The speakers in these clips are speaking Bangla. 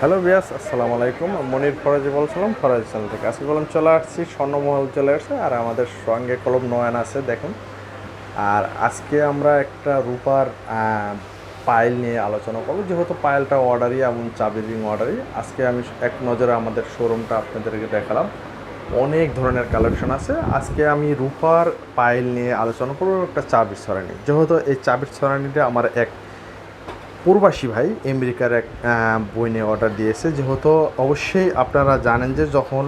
হ্যালো বিয়াস আসসালামু আলাইকুম। মনির ফরাজি বলছিলাম, ফরাজি চ্যানেল থেকে। আজকে কলম চলে আসছি, স্বর্ণমহল চলে আসছে, আর আমাদের সঙ্গে কলম নয়ন আছে, দেখুন। আর আজকে আমরা একটা রূপার পায়েল নিয়ে আলোচনা করব। যেহেতু পায়েলটা অর্ডারই এবং চাবি রিং অর্ডারই আজকে আমি এক নজরে আমাদের শোরুমটা আপনাদেরকে দেখালাম। অনেক ধরনের কালেকশন আছে। আজকে আমি রূপার পায়েল নিয়ে আলোচনা করব একটা চাবির সরানি যেহেতু এই চাবির সরানিটা আমার এক প্রবাসী ভাই আমেরিকার এক বই নিয়ে অর্ডার দিয়েছে। যেহেতু অবশ্যই আপনারা জানেন যে যখন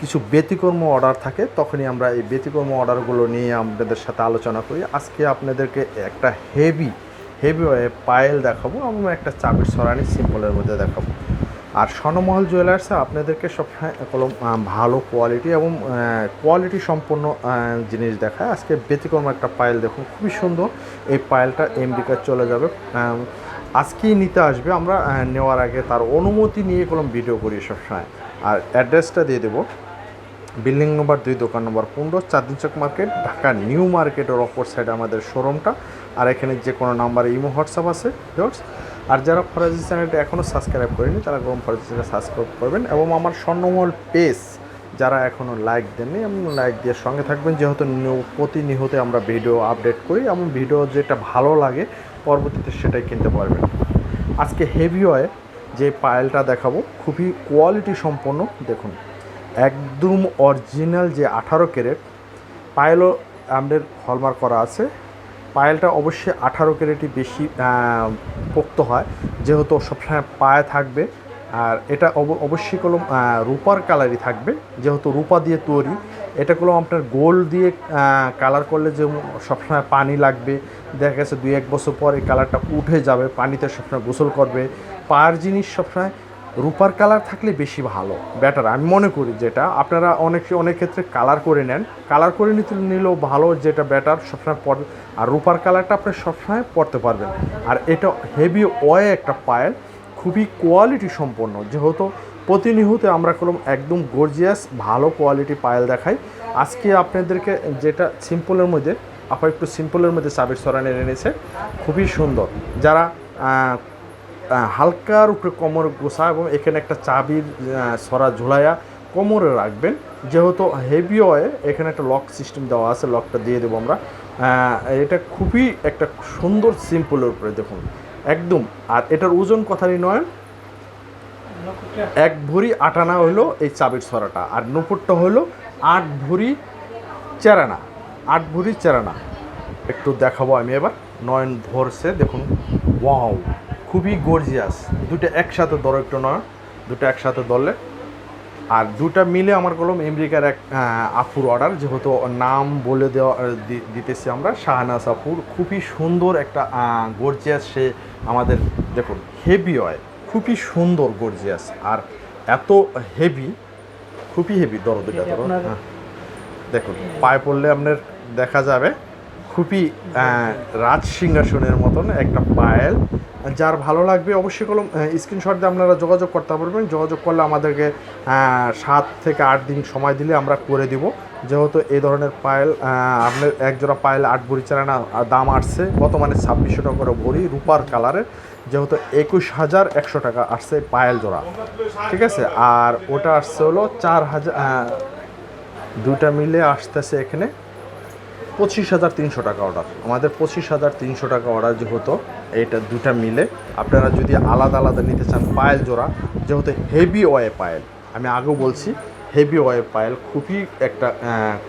কিছু ব্যতিকর্ম অর্ডার থাকে, তখনই আমরা এই ব্যতিকর্ম অর্ডারগুলো নিয়ে আপনাদের সাথে আলোচনা করি। আজকে আপনাদেরকে একটা হেভি হেভি পায়েল দেখাবো এবং একটা চাবির সরানি সিম্পলের মধ্যে দেখাবো। আর স্বর্ণমহল জুয়েলার্সে আপনাদেরকে সবসময় কলম ভালো কোয়ালিটি এবং কোয়ালিটি সম্পন্ন জিনিস দেখায়। আজকে ব্যতিক্রম একটা পায়েল দেখুন, খুবই সুন্দর। এই পায়েলটা আমেরিকা চলে যাবে। আজকেই নিতে আসবে। আমরা নেওয়ার আগে তার অনুমতি নিয়ে কলম ভিডিও করি সবসময়। আর অ্যাড্রেসটা দিয়ে দেবো। বিল্ডিং নম্বর দুই, দোকান নম্বর পনেরো চাঁদনি চক মার্কেট ঢাকা নিউ মার্কেটের অপর সাইডে আমাদের শোরুমটা আর এখানে যে কোনো নাম্বারে ইমো হোয়াটসঅ্যাপ আছে, ভিউয়ার্স। আর যারা ফরাজি চ্যানেলটা এখনও সাবস্ক্রাইব করেনি, তারা গরম ফরাজি চ্যানেল সাবস্ক্রাইব করবেন। এবং আমার স্বর্ণমহল পেজ যারা এখনও লাইক দেননি এবং লাইক দিয়ে সঙ্গে থাকবেন। যেহেতু প্রতিনিয়ত আমরা ভিডিও আপডেট করি, এবং ভিডিও যেটা ভালো লাগে, পরবর্তীতে সেটাই কিনতে পারবেন। আজকে হেভি হয় যে পায়েলটা দেখাবো, খুবই কোয়ালিটি সম্পন্ন দেখুন। একদম অরিজিনাল যে আঠারো ক্যারেট পায়েলও আমাদের হলমার্ক করা আছে। পায়েলটা অবশ্যই আঠারো ক্যারেটই বেশি পোক্ত হয়। যেহেতু সবসময় পায়ে থাকবে, আর এটা অব- অবশ্যই কলম রূপার কালারই থাকবে। যেহেতু রূপা দিয়ে তৈরি, এটা কলম আপনার গোল্ড দিয়ে কালার করলে যে সবসময় পানি লাগবে। দেখা গেছে দুই এক বছর পর কালারটা উঠে যাবে, পানিতে সবসময় গোসল করবে। পায়ের জিনিস সবসময় রূপার কালার থাকলে বেশি ভালো বেটার আমি মনে করি যেটা, আপনারা অনেক অনেক ক্ষেত্রে কালার করে নেন। কালার করে নিতে নিলেও ভালো, যেটা বেটার সবসময় পর আর রূপার কালারটা আপনি সবসময় পরতে পারবেন। আর এটা হেভি ওয়ে একটা পায়েল খুবই কোয়ালিটি সম্পন্ন। যেহেতু প্রতিনিয়ত আমরা কোনো একদম গর্জিয়াস ভালো কোয়ালিটি পায়েল দেখাই। আজকে আপনাদেরকে যেটা সিম্পলের মধ্যে আপনার একটু সিম্পলের মধ্যে চাবির সরানি এনেছে, খুবই সুন্দর। যারা হালকার উপরে কোমর গোসা এবং এখানে একটা চাবির সরা ঝুলাইয়া কোমরে রাখবেন। যেহেতু হেভি হয় এখানে একটা লক সিস্টেম দেওয়া আছে লকটা দিয়ে দেবো আমরা। এটা খুবই একটা সুন্দর সিম্পলের উপরে দেখুন। একদম, আর এটার ওজন কথারই নয়। এক ভরি আটানা হলো এই চাবির সরাটা, আর নুপুরটা হলো আট ভরি চেরানা, আট ভরি চেরানা। একটু দেখাবো আমি এবার। নয়ন ভরসে দেখুন। ওয়াও! খুবই গর্জিয়াস দুটো একসাথে ধরো একটু নয় দুটো একসাথে ধরলে আর দুটা মিলে আমার কলম আমেরিকার এক আফুর অর্ডার যেহেতু নাম বলে দেওয়া দিতেছি আমরা শাহনাজ আফুর খুবই সুন্দর একটা গর্জিয়াস সে আমাদের দেখুন হেভি হয় খুবই সুন্দর গর্জিয়াস আর এত হেভি খুবই হেভি ধরো হ্যাঁ। দেখুন পায়ে পড়লে আপনার দেখা যাবে। খুবই রাজ সিংহাসনের মতন একটা পায়েল। যার ভালো লাগবে অবশ্যই কলম স্ক্রিনশট দিয়ে আপনারা যোগাযোগ করতে পারবেন যোগাযোগ করলে আমাদেরকে সাত থেকে আট দিন সময় দিলে আমরা করে দিব। যেহেতু এই ধরনের পায়েল আপনার এক জোড়া পায়েল আট ভরি চারানা দাম আসছে। বর্তমানে ছাব্বিশশো টাকা করে ভরি, রূপার কালারের। যেহেতু একুশ হাজার একশো টাকা আসছে পায়েল জোড়া। ঠিক আছে? আর ওটা আসছে হলো চার হাজার দুটা মিলে আসতেছে এখানে। পঁচিশ হাজার তিনশো টাকা অর্ডার আমাদের পঁচিশ হাজার তিনশো টাকা অর্ডার যেহেতু এটা দুটা মিলে। আপনারা যদি আলাদা আলাদা নিতে চান পায়েল জোড়া, যেহেতু হেভি ওয়ে পায়েল। আমি আগেও বলছি হেভি ওয়ে পায়েল খুবই একটা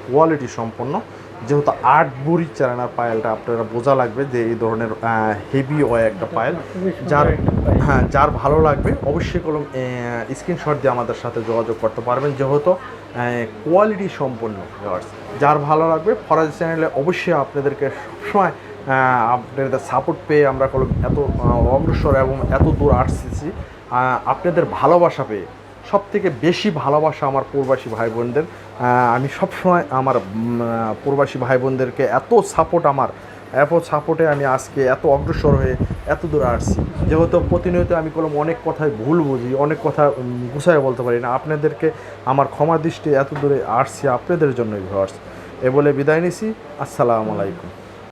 কোয়ালিটি সম্পন্ন। যেহেতু আট বুড়ি চারানার পায়েলটা আপনারা বোঝা লাগবে যে এই ধরনের হেভি ওয়ে একটা পায়েল। যার হ্যাঁ যার ভালো লাগবে অবশ্যই কলম স্ক্রিনশট দিয়ে আমাদের সাথে যোগাযোগ করতে পারবেন যেহেতু কোয়ালিটি সম্পন্ন। যার ভালো লাগবে ফরাজি চ্যানেলে অবশ্যই আপনাদেরকে সবসময় আপনাদের সাপোর্ট পেয়ে আমরা কলম এত অগ্রসর এবং এত দূর আসতেছি। আপনাদের ভালোবাসা পেয়ে সব থেকে বেশি ভালোবাসা আমার প্রবাসী ভাই বোনদের আমি সবসময় আমার প্রবাসী ভাই বোনদেরকে এত সাপোর্ট আমার, এত সাপোর্টে আমি আজকে এত অগ্রসর হয়ে এত দূরে আসছি। যেহেতু প্রতিনিয়ত আমি কোনো অনেক কথায় ভুল বুঝি, অনেক কথা গুছায় বলতে পারি না। আপনাদেরকে আমার ক্ষমা দৃষ্টি এত দূরে আসছি, আপনাদের জন্যই ভিউয়ার্স এ বলে বিদায় নিছি। আসসালামু আলাইকুম।